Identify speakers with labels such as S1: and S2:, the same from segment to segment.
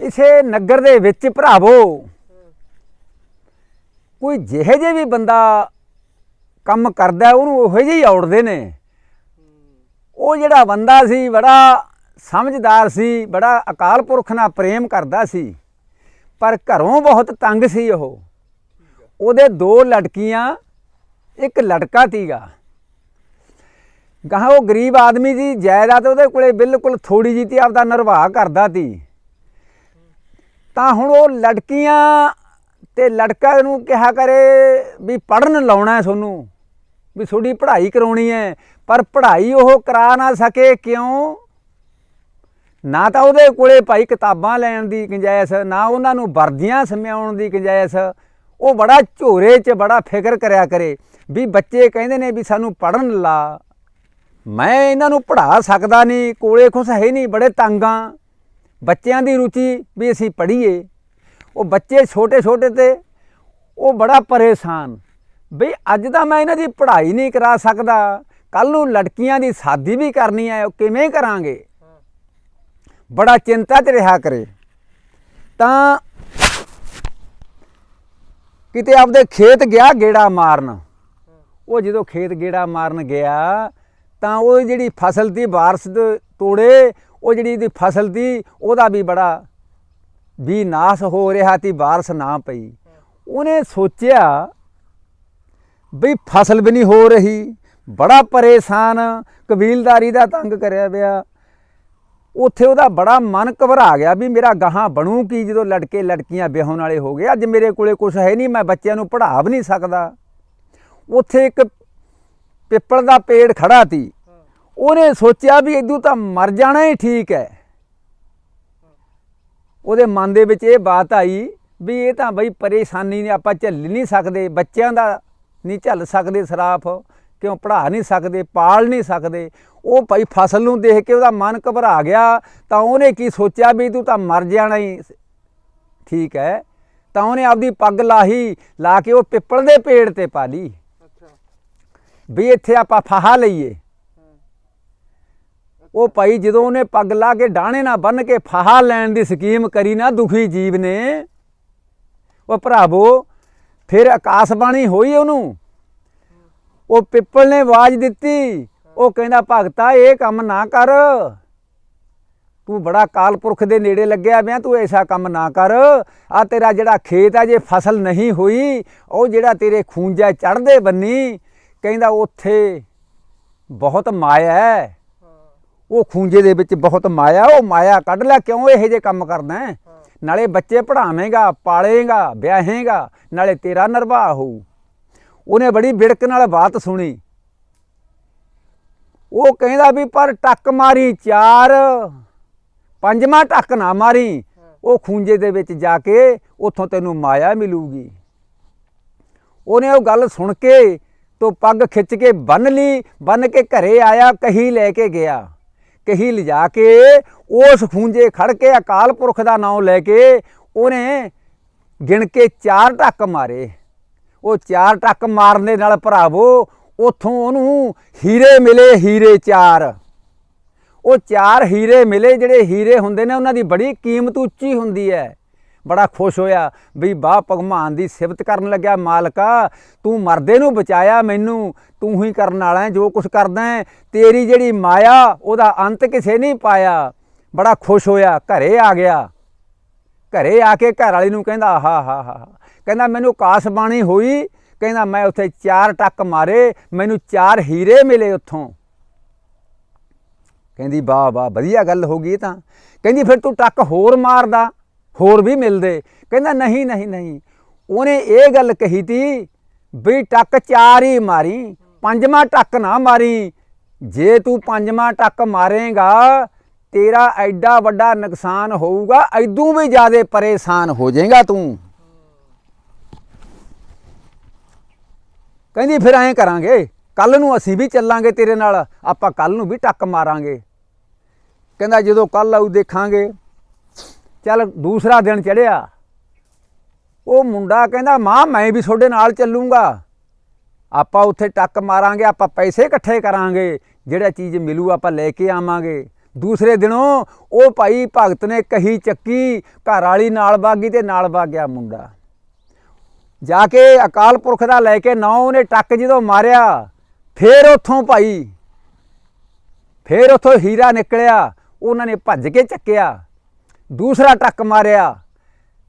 S1: ਇਸੇ ਨਗਰ ਦੇ ਵਿੱਚ ਭਰਾਵੋ, ਕੋਈ ਜਿਹੇ ਜੇ ਵੀ ਬੰਦਾ ਕੰਮ ਕਰਦਾ ਉਹਨੂੰ ਉਹੋ ਜਿਹੇ ਹੀ ਔੜਦੇ ਨੇ। ਉਹ ਜਿਹੜਾ ਬੰਦਾ ਸੀ, ਬੜਾ ਸਮਝਦਾਰ ਸੀ, ਬੜਾ ਅਕਾਲ ਪੁਰਖ ਨਾਲ ਪ੍ਰੇਮ ਕਰਦਾ ਸੀ, ਪਰ ਘਰੋਂ ਬਹੁਤ ਤੰਗ ਸੀ ਉਹ। ਉਹਦੇ ਦੋ ਲੜਕੀਆਂ, ਇੱਕ ਲੜਕਾ ਤੀਗਾ। ਗਾਹਾਂ ਉਹ ਗਰੀਬ ਆਦਮੀ ਦੀ ਜਾਇਦਾਦ ਉਹਦੇ ਕੋਲੇ ਬਿਲਕੁਲ ਥੋੜੀ ਜੀ ਤੀ ਆਪਦਾ ਨਿਰਵਾਹ ਕਰਦਾ ਤੀ। ਤਾਂ ਹੁਣ ਉਹ ਲੜਕੀਆਂ ਤੇ ਲੜਕਾ ਨੂੰ ਕਿਹਾ ਕਰੇ ਵੀ ਪੜਨ ਲਾਉਣਾ ਹੈ ਤੁਹਾਨੂੰ, ਵੀ ਤੁਹਾਡੀ ਪੜ੍ਹਾਈ ਕਰਾਉਣੀ ਹੈ, ਪਰ ਪੜ੍ਹਾਈ ਉਹ ਕਰਾ ਨਾ ਸਕੇ ਕਿਉਂ? ਨਾ ਤਾਂ ਉਹਦੇ ਕੋਲੇ ਭਾਈ ਕਿਤਾਬਾਂ ਲੈਣ ਦੀ ਗੁੰਜਾਇਸ਼, ਨਾ ਉਹਨਾਂ ਨੂੰ ਵਰਦੀਆਂ ਸਮਿਆਉਣ ਦੀ ਗੁੰਜਾਇਸ਼, ਉਹ ਬੜਾ ਝੋਰੇ 'ਚ ਬੜਾ ਫਿਕਰ ਕਰਿਆ ਕਰੇ, ਵੀ ਬੱਚੇ ਕਹਿੰਦੇ ਨੇ ਵੀ ਸਾਨੂੰ ਪੜਨ ਲਾ। ਮੈਂ ਇਹਨਾਂ ਨੂੰ ਪੜ੍ਹਾ ਸਕਦਾ ਨਹੀਂ, ਕੋਲੇ ਕੁਛ ਹੈ ਨਹੀਂ, ਬੜੇ ਤੰਗਾਂ ਬੱਚਿਆਂ ਦੀ ਰੁਚੀ ਵੀ ਅਸੀਂ ਪੜ੍ਹੀਏ, ਉਹ ਬੱਚੇ ਛੋਟੇ ਛੋਟੇ ਤੇ ਉਹ ਬੜਾ ਪਰੇਸ਼ਾਨ। ਬਈ ਅੱਜ ਤਾਂ ਮੈਂ ਇਹਨਾਂ ਦੀ ਪੜ੍ਹਾਈ ਨਹੀਂ ਕਰਾ ਸਕਦਾ ਕੱਲ ਨੂੰ ਲੜਕੀਆਂ ਦੀ ਸ਼ਾਦੀ ਵੀ ਕਰਨੀ ਹੈ, ਉਹ ਕਿਵੇਂ ਕਰਾਂਗੇ? ਬੜਾ ਚਿੰਤਾ 'ਚ ਰਿਹਾ ਕਰੇ। ਤਾਂ ਕਿਤੇ ਆਪਦੇ ਖੇਤ ਗਿਆ ਗੇੜਾ ਮਾਰਨ। ਉਹ ਜਦੋਂ ਖੇਤ ਗੇੜਾ ਮਾਰਨ ਗਿਆ, ਤਾਂ ਉਹ ਜਿਹੜੀ ਫਸਲ ਦੀ ਬਾਰਸ ਦੇ ਤੋੜੇ ਉਹ ਜਿਹੜੀ ਦੀ ਫਸਲ ਦੀ, ਉਹਦਾ ਵੀ ਬੜਾ ਵੀ ਨਾਸ ਹੋ ਰਿਹਾ ਤੀ ਬਾਰਸ ਨਾ ਪਈ। ਉਹਨੇ ਸੋਚਿਆ ਵੀ ਫਸਲ ਵੀ ਨਹੀਂ ਹੋ ਰਹੀ, ਬੜਾ ਪਰੇਸ਼ਾਨ, ਕਬੀਲਦਾਰੀ ਦਾ ਤੰਗ ਕਰਿਆ ਪਿਆ। ਉੱਥੇ ਉਹਦਾ ਬੜਾ ਮਨ ਘਬਰਾ ਗਿਆ ਵੀ ਮੇਰਾ ਗਾਹਾਂ ਬਣੂ ਕੀ ਜਦੋਂ ਲੜਕੇ ਲੜਕੀਆਂ ਵਿਆਹਣ ਵਾਲੇ ਹੋ ਗਏ। ਅੱਜ ਮੇਰੇ ਕੋਲੇ ਕੁਝ ਹੈ ਨਹੀਂ, ਮੈਂ ਬੱਚਿਆਂ ਨੂੰ ਪੜ੍ਹਾ ਵੀ ਨਹੀਂ ਸਕਦਾ। ਉੱਥੇ ਇੱਕ ਪਿੱਪਲ ਦਾ ਪੇੜ ਖੜਾ ਸੀ। ਉਹਨੇ ਸੋਚਿਆ ਵੀ ਇਦੋਂ ਤਾਂ ਮਰ ਜਾਣਾ ਹੀ ਠੀਕ ਹੈ। ਉਹਦੇ ਮਨ ਦੇ ਵਿੱਚ ਇਹ ਬਾਤ ਆਈ ਵੀ ਇਹ ਤਾਂ ਬਈ ਪਰੇਸ਼ਾਨੀ ਨੇ ਆਪਾਂ ਝੱਲ ਨਹੀਂ ਸਕਦੇ ਬੱਚਿਆਂ ਦਾ ਨਹੀਂ ਝੱਲ ਸਕਦੇ ਸਰਾਫ ਕਿਉਂ ਪੜ੍ਹਾ ਨਹੀਂ ਸਕਦੇ ਪਾਲ ਨਹੀਂ ਸਕਦੇ। ਉਹ ਭਾਈ ਫਸਲ ਨੂੰ ਦੇਖ ਕੇ ਉਹਦਾ ਮਨ ਘਬਰਾ ਗਿਆ ਤਾਂ ਉਹਨੇ ਕੀ ਸੋਚਿਆ ਵੀ ਤੂੰ ਤਾਂ ਮਰ ਜਾਣਾ ਹੀ ਠੀਕ ਹੈ। ਤਾਂ ਉਹਨੇ ਆਪਦੀ ਪੱਗ ਲਾਹੀ ਲਾ ਕੇ ਉਹ ਪਿੱਪਲ ਦੇ ਪੇੜ ਤੇ ਪਾ ਲਈ।
S2: ਅੱਛਾ।
S1: ਵੀ ਇੱਥੇ ਆਪਾਂ ਫਾਹਾ ਲਈਏ। ਉਹ ਭਾਈ ਜਦੋਂ ਉਹਨੇ ਪੱਗ ਲਾ ਕੇ ਡਾਣੇ ਨਾ ਬੰਨ ਕੇ ਫਾਹਾ ਲੈਣ ਦੀ ਸਕੀਮ ਕਰੀ ਨਾ ਦੁਖੀ ਜੀਵ ਨੇ, ਉਹ ਭਰਾਵੋ ਫਿਰ ਆਕਾਸ਼ਬਾਣੀ ਹੋਈ ਉਹਨੂੰ। ਉਹ ਪਿੱਪਲ ਨੇ ਆਵਾਜ਼ ਦਿੱਤੀ, ਉਹ ਕਹਿੰਦਾ, ਭਗਤਾ, ਇਹ ਕੰਮ ਨਾ ਕਰ। ਤੂੰ ਬੜਾ ਕਾਲ ਪੁਰਖ ਦੇ ਨੇੜੇ ਲੱਗਿਆ ਪਿਆ, ਤੂੰ ਐਸਾ ਕੰਮ ਨਾ ਕਰ। ਆ ਤੇਰਾ ਜਿਹੜਾ ਖੇਤ ਆ, ਜੇ ਫਸਲ ਨਹੀਂ ਹੋਈ, ਉਹ ਜਿਹੜਾ ਤੇਰੇ ਖੂੰਜਾ ਚੜਦੇ ਬੰਨੀ, ਕਹਿੰਦਾ, ਉੱਥੇ ਬਹੁਤ ਮਾਇਆ ਹੈ। ਉਹ ਖੂੰਜੇ ਦੇ ਵਿੱਚ ਬਹੁਤ ਮਾਇਆ ਉਹ ਮਾਇਆ ਕੱਢ ਲੈ ਕਿਉਂ ਇਹੋ ਜਿਹੇ ਕੰਮ ਕਰਦਾ ਨਾਲੇ ਬੱਚੇ ਪੜਾਵੇਂਗਾ ਪਾਲੇਗਾ ਵਿਆਹੇਗਾ ਨਾਲੇ ਤੇਰਾ ਨਿਰਵਾਹ ਹੋਊ। ਉਹਨੇ ਬੜੀ ਬਿੜਕ ਨਾਲ ਬਾਤ ਸੁਣੀ। ਉਹ ਕਹਿੰਦਾ ਵੀ ਪਰ ਟੱਕ ਮਾਰੀ ਚਾਰ ਪੰਜਵਾਂ ਟੱਕ ਨਾ ਮਾਰੀ। ਉਹ ਖੂੰਜੇ ਦੇ ਵਿੱਚ ਜਾ ਕੇ ਉੱਥੋਂ ਤੈਨੂੰ ਮਾਇਆ ਮਿਲੂਗੀ। ਉਹਨੇ ਉਹ ਗੱਲ ਸੁਣ ਕੇ ਤੋਂ ਪੱਗ ਖਿੱਚ ਕੇ ਬੰਨ ਲਈ ਬੰਨ ਕੇ ਘਰੇ ਆਇਆ ਕਹੀ ਲੈ ਕੇ ਗਿਆ। ਕਹੀ ਲਿਜਾ ਕੇ, ਉਸ ਖੂੰਜੇ ਖੜ ਕੇ ਅਕਾਲ ਪੁਰਖ ਦਾ ਨਾਮ ਲੈ ਕੇ ਉਹਨੇ ਗਿਣ ਕੇ ਚਾਰ ਟੱਕ ਮਾਰੇ। ਉਹ ਚਾਰ ਟੱਕ ਮਾਰਨ ਦੇ ਨਾਲ ਭਰਾਵੋ, ਉਥੋਂ ਉਹਨੂੰ ਹੀਰੇ ਮਿਲੇ ਹੀਰੇ ਚਾਰ। ਉਹ ਚਾਰ ਹੀਰੇ ਮਿਲੇ ਜਿਹੜੇ ਹੀਰੇ ਹੁੰਦੇ ਨੇ, ਉਹਨਾਂ ਦੀ ਬੜੀ ਕੀਮਤ ਉੱਚੀ ਹੁੰਦੀ ਹੈ। ਬੜਾ ਖੁਸ਼ ਹੋਇਆ ਵੀ ਵਾਹ ਭਗਵਾਨ ਦੀ ਸਿਫਤ ਕਰਨ ਲੱਗਿਆ ਮਾਲਕਾ, ਤੂੰ ਮਰਦੇ ਨੂੰ ਬਚਾਇਆ ਮੈਨੂੰ, ਤੂੰ ਹੀ ਕਰਨ ਵਾਲਾ ਜੋ ਕੁਝ ਕਰਦਾ ਹੈ, ਤੇਰੀ ਜਿਹੜੀ ਮਾਇਆ, ਉਹਦਾ ਅੰਤ ਕਿਸੇ ਨਹੀਂ ਪਾਇਆ। ਬੜਾ ਖੁਸ਼ ਹੋਇਆ, ਘਰੇ ਆ ਗਿਆ। ਘਰੇ ਆ ਕੇ ਘਰ ਵਾਲੀ ਨੂੰ ਕਹਿੰਦਾ ਹਾ ਹਾ ਹਾ। ਕਹਿੰਦਾ, ਮੈਨੂੰ ਕਾਸਬਾਣੀ ਹੋਈ? ਕਹਿੰਦਾ, ਮੈਂ ਉੱਥੇ ਚਾਰ ਟੱਕ ਮਾਰੇ, ਮੈਨੂੰ ਚਾਰ ਹੀਰੇ ਮਿਲੇ ਉੱਥੋਂ। ਕਹਿੰਦੀ, ਵਾਹ ਵਾਹ, ਵਧੀਆ ਗੱਲ ਹੋ ਗਈ ਤਾਂ। ਕਹਿੰਦੀ, ਫਿਰ ਤੂੰ ਟੱਕ ਹੋਰ ਮਾਰਦਾ। ਹੋਰ ਵੀ ਮਿਲਦੇ। ਕਹਿੰਦਾ, ਨਹੀਂ ਨਹੀਂ ਨਹੀਂ। ਉਹਨੇ ਇਹ ਗੱਲ ਕਹੀ ਤੀ ਵੀ ਟੱਕ ਚਾਰ ਹੀ ਮਾਰੀ, ਪੰਜਵਾਂ ਟੱਕ ਨਾ ਮਾਰੀ। ਜੇ ਤੂੰ ਪੰਜਵਾਂ ਟੱਕ ਮਾਰੇਗਾ, ਤੇਰਾ ਐਡਾ ਵੱਡਾ ਨੁਕਸਾਨ ਹੋਊਗਾ, ਐਦੂ ਵੀ ਜ਼ਿਆਦਾ ਪਰੇਸ਼ਾਨ ਹੋ ਜਾਏਗਾ ਤੂੰ। ਕਹਿੰਦੀ, ਫਿਰ ਐਂ ਕਰਾਂਗੇ ਕੱਲ ਨੂੰ ਅਸੀਂ ਵੀ ਚੱਲਾਂਗੇ ਤੇਰੇ ਨਾਲ, ਆਪਾਂ ਕੱਲ ਨੂੰ ਵੀ ਟੱਕ ਮਾਰਾਂਗੇ। ਕਹਿੰਦਾ, ਜਦੋਂ ਕੱਲ ਆਊ ਦੇਖਾਂਗੇ। ਚੱਲ ਦੂਸਰਾ ਦਿਨ ਚੜਿਆ। ਉਹ ਮੁੰਡਾ ਕਹਿੰਦਾ, ਮਾਂ, ਮੈਂ ਵੀ ਤੁਹਾਡੇ ਨਾਲ ਚੱਲੂੰਗਾ। ਆਪਾਂ ਉੱਥੇ ਟੱਕ ਮਾਰਾਂਗੇ, ਆਪਾਂ ਪੈਸੇ ਇਕੱਠੇ ਕਰਾਂਗੇ, ਜਿਹੜਾ ਚੀਜ਼ ਮਿਲੂ ਆਪਾਂ ਲੈ ਕੇ ਆਵਾਂਗੇ। ਦੂਸਰੇ ਦਿਨੋਂ ਉਹ ਭਾਈ ਭਗਤ ਨੇ ਕਹੀ ਚੱਕੀ, ਘਰ ਵਾਲੀ ਨਾਲ ਬਾਗੀ ਤੇ ਨਾਲ ਬਾਗਿਆ ਮੁੰਡਾ। ਜਾ ਕੇ ਅਕਾਲ ਪੁਰਖ ਦਾ ਲੈ ਕੇ ਨੌ ਉਹਨੇ ਟੱਕ ਜਦੋਂ ਮਾਰਿਆ, ਫੇਰ ਉੱਥੋਂ ਭਾਈ, ਫੇਰ ਉੱਥੋਂ ਹੀਰਾ ਨਿਕਲਿਆ, ਉਹਨਾਂ ਨੇ ਭੱਜ ਕੇ ਚੱਕਿਆ। ਦੂਸਰਾ ਟੱਕ ਮਾਰਿਆ।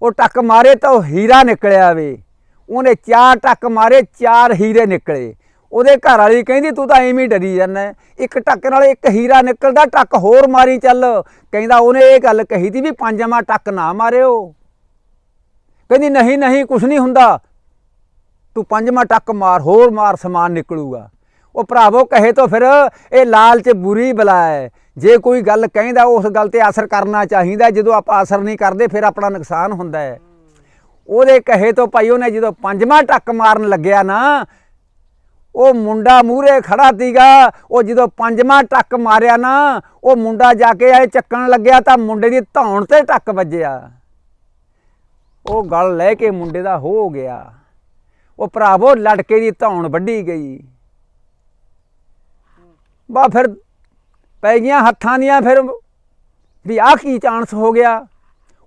S1: ਉਹ ਟੱਕ ਮਾਰੇ ਤਾਂ ਉਹ ਹੀਰਾ ਨਿਕਲਿਆ ਵੇ। ਉਹਨੇ ਚਾਰ ਟੱਕ ਮਾਰੇ, ਚਾਰ ਹੀਰੇ ਨਿਕਲੇ। ਉਹਦੇ ਘਰ ਵਾਲੀ ਕਹਿੰਦੀ, ਤੂੰ ਤਾਂ ਐਵੇਂ ਡਰੀ ਜਾਂਦਾ ਇੱਕ ਟੱਕ ਨਾਲ ਇੱਕ ਹੀਰਾ ਨਿਕਲਦਾ, ਟੱਕ ਹੋਰ ਮਾਰੀ ਚੱਲ। ਕਹਿੰਦਾ, ਉਹਨੇ ਇਹ ਗੱਲ ਕਹੀ ਦੀ ਵੀ ਪੰਜਵਾਂ ਟੱਕ ਨਾ ਮਾਰਿਓ। ਕਹਿੰਦੀ, ਨਹੀਂ ਨਹੀਂ, ਕੁਛ ਨਹੀਂ ਹੁੰਦਾ। ਤੂੰ ਪੰਜਵਾਂ ਟੱਕ ਮਾਰ, ਹੋਰ ਮਾਰ ਸਮਾਨ ਨਿਕਲੂਗਾ। ਉਹ ਭਰਾਵੋ, ਕਹੇ ਤਾਂ ਫਿਰ, ਇਹ ਲਾਲਚ ਬੁਰੀ ਬਲਾ ਹੈ। ਜੇ ਕੋਈ ਗੱਲ ਕਹਿੰਦਾ, ਉਸ ਗੱਲ ਤੇ ਅਸਰ ਕਰਨਾ ਚਾਹੀਦਾ। ਜਦੋਂ ਆਪਾਂ ਅਸਰ ਨਹੀਂ ਕਰਦੇ, ਫਿਰ ਆਪਣਾ ਨੁਕਸਾਨ ਹੁੰਦਾ ਹੈ। ਉਹਦੇ ਕਹੇ ਤੋਂ ਭਾਈ ਉਹਨੇ ਜਦੋਂ ਪੰਜਵਾਂ ਟੱਕ ਮਾਰਨ ਲੱਗਿਆ ਨਾ, ਉਹ ਮੁੰਡਾ ਮੂਹਰੇ ਖੜਾ ਤੀਗਾ ਉਹ ਜਦੋਂ ਪੰਜਵਾਂ ਟੱਕ ਮਾਰਿਆ ਨਾ, ਉਹ ਮੁੰਡਾ ਜਾ ਕੇ ਆਏ ਚੱਕਣ ਲੱਗਿਆ ਤਾਂ ਮੁੰਡੇ ਦੀ ਧੌਣ ਤੇ ਟੱਕ ਵੱਜਿਆ। ਉਹ ਗਲ ਲੈ ਕੇ ਮੁੰਡੇ ਦਾ ਹੋ ਗਿਆ। ਉਹ ਭਰਾਵੋ, ਲੜਕੇ ਦੀ ਧੌਣ ਵੱਢੀ ਗਈ। ਬਾ ਫਿਰ ਪੈ ਗਈਆਂ ਹੱਥਾਂ ਦੀਆਂ ਫਿਰ ਵੀ ਆਹ ਕੀ ਚਾਂਸ ਹੋ ਗਿਆ।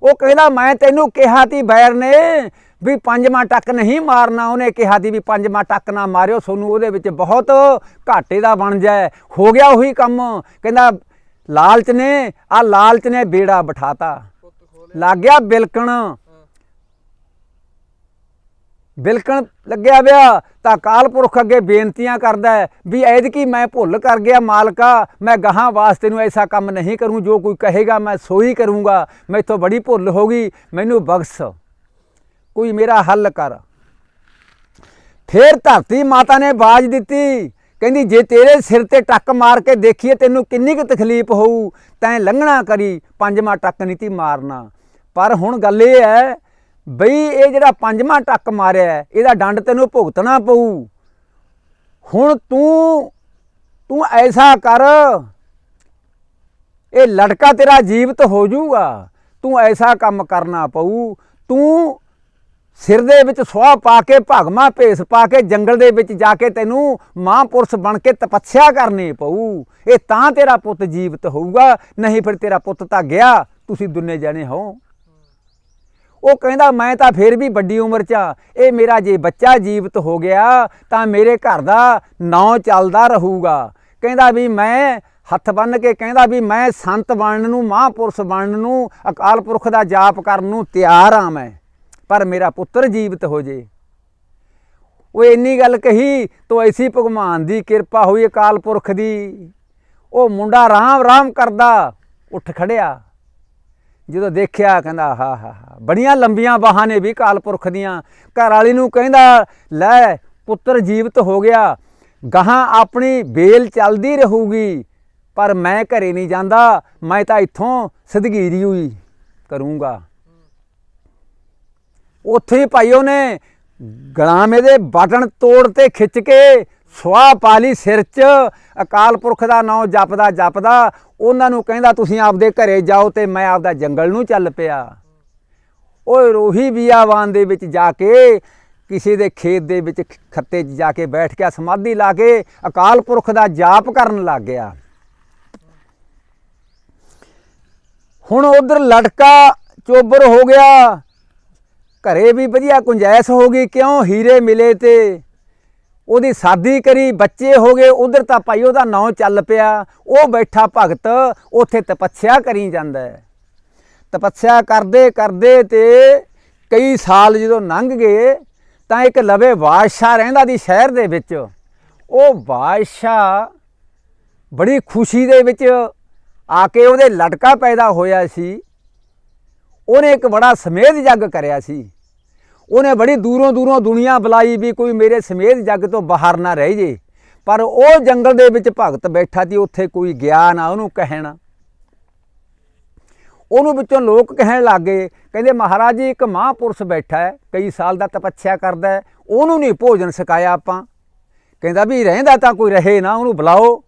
S1: ਉਹ ਕਹਿੰਦਾ ਮੈਂ ਤੈਨੂੰ ਕਿਹਾ ਤੀ ਬੈਰ ਨੇ ਵੀ ਪੰਜਵਾਂ ਟੱਕ ਨਹੀਂ ਮਾਰਨਾ। ਉਹਨੇ ਕਿਹਾ ਤੀ ਵੀ ਪੰਜਵਾਂ ਟੱਕ ਨਾ ਮਾਰਿਓ ਸੋਨੂੰ ਉਹਦੇ ਵਿੱਚ ਬਹੁਤ ਘਾਟੇ ਦਾ ਬਣ ਜਾਏ। ਹੋ ਗਿਆ ਉਹੀ ਕੰਮ। ਕਹਿੰਦਾ ਲਾਲਚ ਨੇ ਆ ਲਾਲਚ ਨੇ ਬੇੜਾ ਬਿਠਾਤਾ। ਲੱਗ ਗਿਆ ਬਿਲਕਣ। ਬਿਲਕਣ ਲੱਗਿਆ ਵਿਆ, ਤਾਂ ਅਕਾਲ ਪੁਰਖ ਅੱਗੇ ਬੇਨਤੀਆਂ ਕਰਦਾ ਹੈ ਵੀ ਐਦਕੀ ਮੈਂ ਭੁੱਲ ਕਰ ਗਿਆ ਮਾਲਕਾ, ਮੈਂ ਗਾਹਾਂ ਵਾਸਤੇ ਨੂੰ ਐਸਾ ਕੰਮ ਨਹੀਂ ਕਰੂੰ, ਜੋ ਕੋਈ ਕਹੇਗਾ ਮੈਂ ਸੋਈ ਕਰੂੰਗਾ, ਮੈਥੋਂ ਬੜੀ ਭੁੱਲ ਹੋ ਗਈ, ਮੈਨੂੰ ਬਖਸ਼। ਕੋਈ ਮੇਰਾ ਹੱਲ ਕਰ। ਫੇਰ ਧਰਤੀ ਮਾਤਾ ਨੇ ਬਾਜ ਦਿੱਤੀ, ਕਹਿੰਦੀ, ਜੇ ਤੇਰੇ ਸਿਰ ਤੇ ਟੱਕ ਮਾਰ ਕੇ ਦੇਖੀਏ, ਤੈਨੂੰ ਕਿੰਨੀ ਕੁ ਤਕਲੀਫ ਹੋਊ, ਤੈਂ ਲੰਘਣਾ ਕਰੀ, ਪੰਜਵਾਂ ਟੱਕ ਨਹੀਂ ਤੀ ਮਾਰਨਾ। ਪਰ ਹੁਣ ਗੱਲ ਇਹ ਹੈ ਬਈ ਇਹ ਜਿਹੜਾ ਪੰਜਵਾਂ ਟੱਕ ਮਾਰਿਆ ਇਹਦਾ ਡੰਡ ਤੈਨੂੰ ਭੁਗਤਣਾ ਪਊ। ਹੁਣ ਤੂੰ ਤੂੰ ਐਸਾ ਕਰ, ਇਹ ਲੜਕਾ ਤੇਰਾ ਜੀਵਤ ਹੋ ਜਾਊਗਾ। ਤੂੰ ਐਸਾ ਕੰਮ ਕਰਨਾ ਪਊ। ਤੂੰ ਸਿਰ ਦੇ ਵਿੱਚ ਸੁਆਹ ਪਾ ਕੇ ਭਗਮਾ ਭੇਸ ਪਾ ਕੇ ਜੰਗਲ ਦੇ ਵਿੱਚ ਜਾ ਕੇ ਤੈਨੂੰ ਮਹਾਂਪੁਰਸ਼ ਬਣ ਕੇ ਤਪੱਸਿਆ ਕਰਨੀ ਪਊ। ਇਹ ਤਾਂ ਤੇਰਾ ਪੁੱਤ ਜੀਵਤ ਹੋਊਗਾ, ਨਹੀਂ ਫਿਰ ਤੇਰਾ ਪੁੱਤ ਤਾਂ ਗਿਆ। ਤੁਸੀਂ ਦੁਨੇ ਜਾਣੇ ਹੋ। ਉਹ ਕਹਿੰਦਾ, ਮੈਂ ਤਾਂ ਫਿਰ ਵੀ ਵੱਡੀ ਉਮਰ 'ਚ ਆ। ਇਹ ਮੇਰਾ ਜੇ ਬੱਚਾ ਜੀਵਤ ਹੋ ਗਿਆ, ਤਾਂ ਮੇਰੇ ਘਰ ਦਾ ਨਾਂ ਚੱਲਦਾ ਰਹੂਗਾ। ਕਹਿੰਦਾ ਵੀ ਮੈਂ ਹੱਥ ਬੰਨ ਕੇ ਕਹਿੰਦਾ ਵੀ ਮੈਂ ਸੰਤ ਬਣਨ ਨੂੰ, ਮਹਾਂਪੁਰਸ਼ ਬਣਨ ਨੂੰ, ਅਕਾਲ ਪੁਰਖ ਦਾ ਜਾਪ ਕਰਨ ਨੂੰ ਤਿਆਰ ਆ ਮੈਂ, ਪਰ ਮੇਰਾ ਪੁੱਤਰ ਜੀਵਤ ਹੋ ਜੇ। ਉਹ ਇੰਨੀ ਗੱਲ ਕਹੀ, ਤੋ ਐਸੀ ਭਗਵਾਨ ਦੀ ਕਿਰਪਾ ਹੋਈ ਅਕਾਲ ਪੁਰਖ ਦੀ। ਉਹ ਮੁੰਡਾ ਰਾਮ ਰਾਮ ਕਰਦਾ, ਉੱਠ ਖੜਿਆ। ਜਦੋਂ ਦੇਖਿਆ ਕਹਿੰਦਾ ਹਾ ਹਾ ਹਾ। ਬੜੀਆਂ ਲੰਬੀਆਂ ਬਾਹਾਂ ਨੇ ਵੀ ਕਾਲ ਪੁਰਖ ਦੀਆਂ। ਘਰ ਵਾਲੀ ਨੂੰ ਕਹਿੰਦਾ, ਲੈ ਪੁੱਤਰ ਜੀਵਤ ਹੋ ਗਿਆ। ਗਾਹਾਂ ਆਪਣੀ ਬੇਲ ਚੱਲਦੀ ਰਹੂਗੀ, ਪਰ ਮੈਂ ਘਰੇ ਨਹੀਂ ਜਾਂਦਾ, ਮੈਂ ਤਾਂ ਇੱਥੋਂ ਸਦਗੀਰੀ ਹੋਈ ਕਰੂੰਗਾ। ਉੱਥੇ ਹੀ ਭਾਈ ਉਹਨੇ ਗਲਾਮੇ ਦੇ ਬਟਨ ਤੋੜ ਤੇ ਖਿੱਚ ਕੇ ਸੁਆਹ ਪਾਲੀ ਸਿਰ 'ਚ ਅਕਾਲ ਪੁਰਖ ਦਾ ਨਾਮ ਜਪਦਾ ਜਪਦਾ, ਉਹਨਾਂ ਨੂੰ ਕਹਿੰਦਾ, ਤੁਸੀਂ ਆਪਦੇ ਘਰੇ ਜਾਓ ਤੇ ਮੈਂ ਆਪਦਾ ਜੰਗਲ ਨੂੰ ਚੱਲ ਪਿਆ। ਉਹ ਰੋਹੀ ਬਿਆਵਾਨ ਦੇ ਵਿੱਚ ਜਾ ਕੇ, ਕਿਸੇ ਦੇ ਖੇਤ ਦੇ ਵਿੱਚ ਖੱਤੇ 'ਚ ਜਾ ਕੇ ਬੈਠ ਕੇ ਸਮਾਧੀ ਲਾ ਕੇ ਅਕਾਲ ਪੁਰਖ ਦਾ ਜਾਪ ਕਰਨ ਲੱਗ ਗਿਆ। ਹੁਣ ਉਧਰ ਲੜਕਾ ਚੋਬਰ ਹੋ ਗਿਆ। ਘਰੇ ਵੀ ਵਧੀਆ ਗੁੰਜਾਇਸ਼ ਹੋ ਗਈ, ਕਿਉਂ ਹੀਰੇ ਮਿਲੇ ਤੇ? ਉਹਦੀ ਸਾਦੀ ਕਰੀ, ਬੱਚੇ ਹੋ ਗਏ, ਉਧਰ ਤਾਂ ਭਾਈ ਉਹਦਾ ਨਾਂ ਚੱਲ ਪਿਆ। ਉਹ ਬੈਠਾ ਭਗਤ, ਉੱਥੇ ਤਪੱਸਿਆ ਕਰੀ ਜਾਂਦਾ ਤਪੱਸਿਆ ਕਰਦੇ ਕਰਦੇ ਤੇ ਕਈ ਸਾਲ ਜਦੋਂ ਲੰਘ ਗਏ, ਤਾਂ ਇੱਕ ਲਵੇ ਬਾਦਸ਼ਾਹ ਰਹਿੰਦਾ ਦੀ ਸ਼ਹਿਰ ਦੇ ਵਿੱਚ। ਉਹ ਬਾਦਸ਼ਾਹ ਬੜੀ ਖੁਸ਼ੀ ਦੇ ਵਿੱਚ ਆ ਕੇ ਉਹਦੇ ਲਟਕਾ ਪੈਦਾ ਹੋਇਆ ਸੀ। ਉਹਨੇ ਇੱਕ ਬੜਾ ਸਮੇਧ ਜੱਗ ਕਰਿਆ ਸੀ। ਉਹਨੇ ਬੜੀ ਦੂਰੋਂ ਦੂਰੋਂ ਦੁਨੀਆ ਬੁਲਾਈ ਵੀ ਕੋਈ ਮੇਰੇ ਸਮੇਤ ਜੱਗ ਤੋਂ ਬਾਹਰ ਨਾ ਰਹਿ ਜੇ। ਪਰ ਉਹ ਜੰਗਲ ਦੇ ਵਿੱਚ ਭਗਤ ਬੈਠਾ ਸੀ, ਉੱਥੇ ਕੋਈ ਗਿਆ ਨਾ, ਉਹਨੂੰ ਕਹਿਣਾ। ਉਹਨੂੰ ਵਿੱਚੋਂ ਲੋਕ ਕਹਿਣ ਲੱਗੇ ਕਹਿੰਦੇ, ਮਹਾਰਾਜ ਜੀ, ਇੱਕ ਮਹਾਂਪੁਰਸ਼ ਬੈਠਾ ਹੈ, ਕਈ ਸਾਲ ਦਾ ਤਪੱਸਿਆ ਕਰਦਾ ਹੈ, ਉਹਨੂੰ ਨਹੀਂ ਭੋਜਨ ਛਕਾਇਆ ਆਪਾਂ। ਕਹਿੰਦਾ ਵੀ ਰਹਿੰਦਾ ਤਾਂ ਕੋਈ ਰਹੇ ਨਾ, ਉਹਨੂੰ ਬੁਲਾਓ।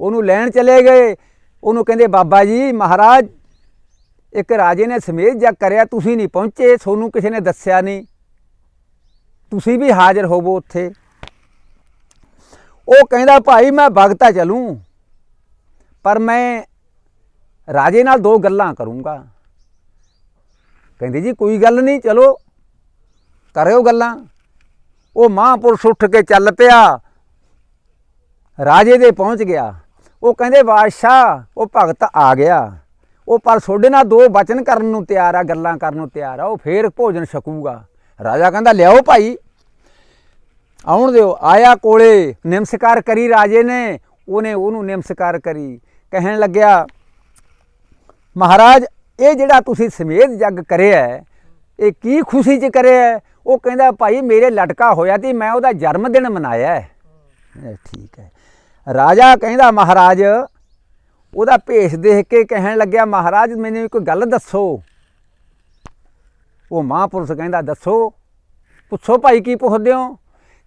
S1: ਉਹਨੂੰ ਲੈਣ ਚਲੇ ਗਏ। ਉਹਨੂੰ ਕਹਿੰਦੇ, ਬਾਬਾ ਜੀ, ਮਹਾਰਾਜ ਇੱਕ ਰਾਜੇ ਨੇ ਸਮੇਤ ਜਗ ਕਰਿਆ, ਤੁਸੀਂ ਨਹੀਂ ਪਹੁੰਚੇ ਤੁਹਾਨੂੰ ਕਿਸੇ ਨੇ ਦੱਸਿਆ ਨਹੀਂ। ਤੁਸੀਂ ਵੀ ਹਾਜ਼ਰ ਹੋਵੋ ਉੱਥੇ। ਉਹ ਕਹਿੰਦਾ, ਭਾਈ, ਮੈਂ ਭਗਤਾ ਚਲੂੰ, ਪਰ ਮੈਂ ਰਾਜੇ ਨਾਲ ਦੋ ਗੱਲਾਂ ਕਰੂੰਗਾ। ਕਹਿੰਦੇ, ਜੀ, ਕੋਈ ਗੱਲ ਨਹੀਂ, ਚਲੋ, ਕਰਿਓ ਗੱਲਾਂ। ਉਹ ਮਹਾਂਪੁਰਸ਼ ਉੱਠ ਕੇ ਚੱਲ ਪਿਆ। ਰਾਜੇ ਦੇ ਪਹੁੰਚ ਗਿਆ। ਉਹ ਕਹਿੰਦੇ, ਬਾਦਸ਼ਾਹ, ਉਹ ਭਗਤ ਆ ਗਿਆ। ਉਹ ਪਰ ਤੁਹਾਡੇ ਨਾਲ ਦੋ ਬਚਨ ਕਰਨ ਨੂੰ ਤਿਆਰ ਆ, ਗੱਲਾਂ ਕਰਨ ਨੂੰ ਤਿਆਰ ਆ, ਉਹ ਫੇਰ ਭੋਜਨ ਛਕੂਗਾ। ਰਾਜਾ ਕਹਿੰਦਾ, ਲਿਆਓ ਭਾਈ, ਆਉਣ ਦਿਓ। ਆਇਆ ਕੋਲੇ, ਨਿਮਸਕਾਰ ਕਰੀ ਰਾਜੇ ਨੇ, ਉਹਨੇ ਉਹਨੂੰ ਨਿਮਸਕਾਰ ਕਰੀ। ਕਹਿਣ ਲੱਗਿਆ, ਮਹਾਰਾਜ, ਇਹ ਜਿਹੜਾ ਤੁਸੀਂ ਸਮੇਤ ਜੱਗ ਕਰਿਆ ਇਹ ਕੀ ਖੁਸ਼ੀ ਚ ਕਰਿਆ ਉਹ ਕਹਿੰਦਾ, ਭਾਈ, ਮੇਰੇ ਲਟਕਾ ਹੋਇਆ ਤੇ ਮੈਂ ਉਹਦਾ ਜਨਮ ਦਿਨ ਮਨਾਇਆ ਠੀਕ ਹੈ। ਰਾਜਾ ਕਹਿੰਦਾ, ਮਹਾਰਾਜ ਉਹਦਾ ਭੇਸ ਦੇਖ ਕੇ ਕਹਿਣ ਲੱਗਿਆ, ਮਹਾਰਾਜ, ਮੈਨੂੰ ਇੱਕ ਗੱਲ ਦੱਸੋ। ਉਹ ਮਹਾਂਪੁਰਸ਼ ਕਹਿੰਦਾ, ਦੱਸੋ। ਪੁੱਛੋ ਭਾਈ, ਕੀ ਪੁੱਛਦੇ ਹੋ?